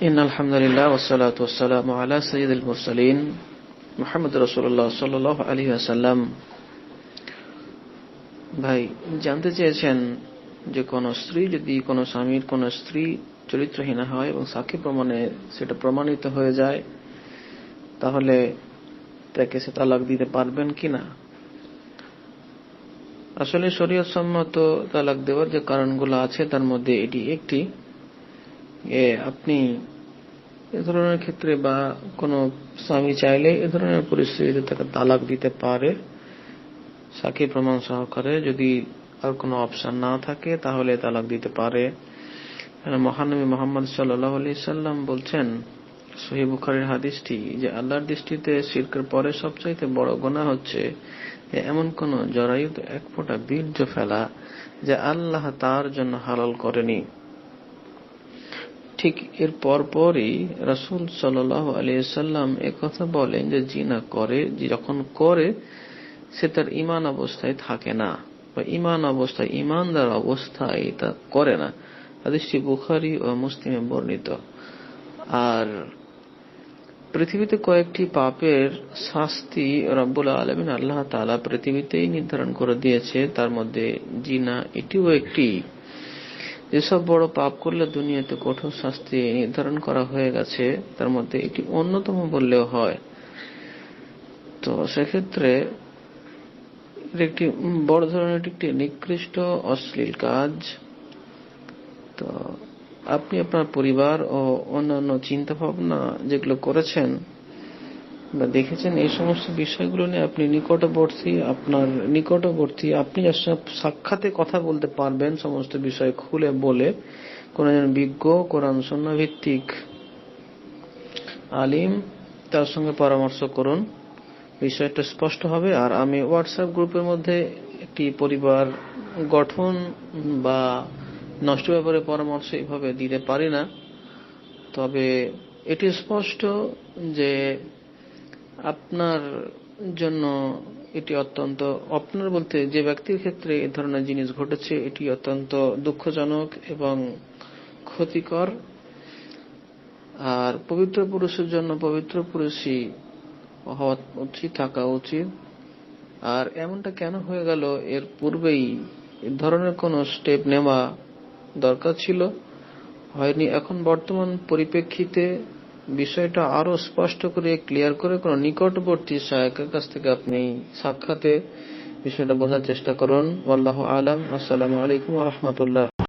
إن الحمد لله والصلاة والسلام على سيد المرسلين محمد رسول الله صلى الله عليه وسلم ভাই জানতে চেয়েছেন যে কোন স্ত্রী যদি কোন স্বামীর কোন স্ত্রী চরিত্রহীনা হয় এবং সাক্ষী প্রমাণে সেটা প্রমাণিত হয়ে যায় তাহলে তাকে সে তালাক দিতে পারবেন কিনা আসলে শরীয়ত সম্মত তালাক দেওয়ার যে কারণগুলো আছে তার মধ্যে এটি একটি এ আপনি এ ধরনের ক্ষেত্রে বা কোনো স্বামী চাইলে এ ধরনের পরিস্থিতিতে তাকে তালাক দিতে পারে। সাক্ষী প্রমাণ সহকারে যদি আর কোনো অপশন না থাকে, তাহলে তালাক দিতে পারে। মহানবী মোহাম্মদ সাল্লাহ সাল্লাম বলছেন সহি বুখারের হাদিসটি যে আল্লাহর দৃষ্টিতে শিরকের পরে সবচাইতে বড় গোনা হচ্ছে এমন কোন জরায়ুত এক ফোঁটা বীর্য ফেলা যে আল্লাহ তার জন্য হালাল করেনি। ঠিক এর পরপরই রাসুল সাল্লাহ আলিয়াল্লাম কথা বলেন যে জিনা করে যখন করে, সে তার ইমান অবস্থায় থাকে না বা ইমান অবস্থায় ইমানদার অবস্থায় তা করে না। হাদিসটি বুখারি ও মুসলিমে বর্ণিত। আর পৃথিবীতে কয়েকটি পাপের শাস্তি রব্বুল আলমিন আল্লাহ তালা পৃথিবীতেই নির্ধারণ করে দিয়েছে। তার মধ্যে জিনা এটিও একটি। যেসব বড় পাপ করলে দুনিয়াতে কঠোর শাস্তি নির্ধারণ করা হয়ে গেছে, তার মধ্যে এটি অন্যতম বললেও হয়। তো সেক্ষেত্রে একটি বড় ধরনের একটি নিকৃষ্ট, অশ্লীল কাজ। তো আপনি আপনার পরিবার ও অন্যান্য চিন্তা ভাবনা যেগুলো করেছেন বা দেখেছেন, এই সমস্ত বিষয়গুলো নিয়ে আপনি নিকটবর্তী আপনার নিকটবর্তী, আপনি সাক্ষাতে কথা বলতে পারবেন, সমস্ত বিষয় খুলে বলে, কোন বিজ্ঞ, কোরআন সন্না ভিত্তিক আলিম, তার সঙ্গে পরামর্শ করুন। বিষয়টা স্পষ্ট হবে। আর আমি হোয়াটসঅ্যাপ গ্রুপের মধ্যে একটি পরিবার গঠন বা নষ্ট ব্যাপারে পরামর্শ এইভাবে দিতে পারি না। তবে এটি স্পষ্ট যে আপনার জন্য এটি অত্যন্ত আপনার বলতে যে ব্যক্তির ক্ষেত্রে এ ধরনের জিনিস ঘটেছে, এটি অত্যন্ত দুঃখজনক এবং ক্ষতিকর। আর পবিত্র পুরুষের জন্য পবিত্র পুরুষই হওয়া উচিত, থাকা উচিত। আর এমনটা কেন হয়ে গেল, এর পূর্বেই এ ধরনের কোন স্টেপ নেওয়া দরকার ছিল। হয়নি। এখন বর্তমান পরিপ্রেক্ষিতে বিষয়টা আরও স্পষ্ট করে ক্লিয়ার করে কোন নিকটবর্তী সহায়কের কাছ থেকে আপনি সাক্ষাতে বিষয়টা বোঝার চেষ্টা করুন। আল্লাহ আলম। আসসালামু আলাইকুম রহমতুল্লাহ।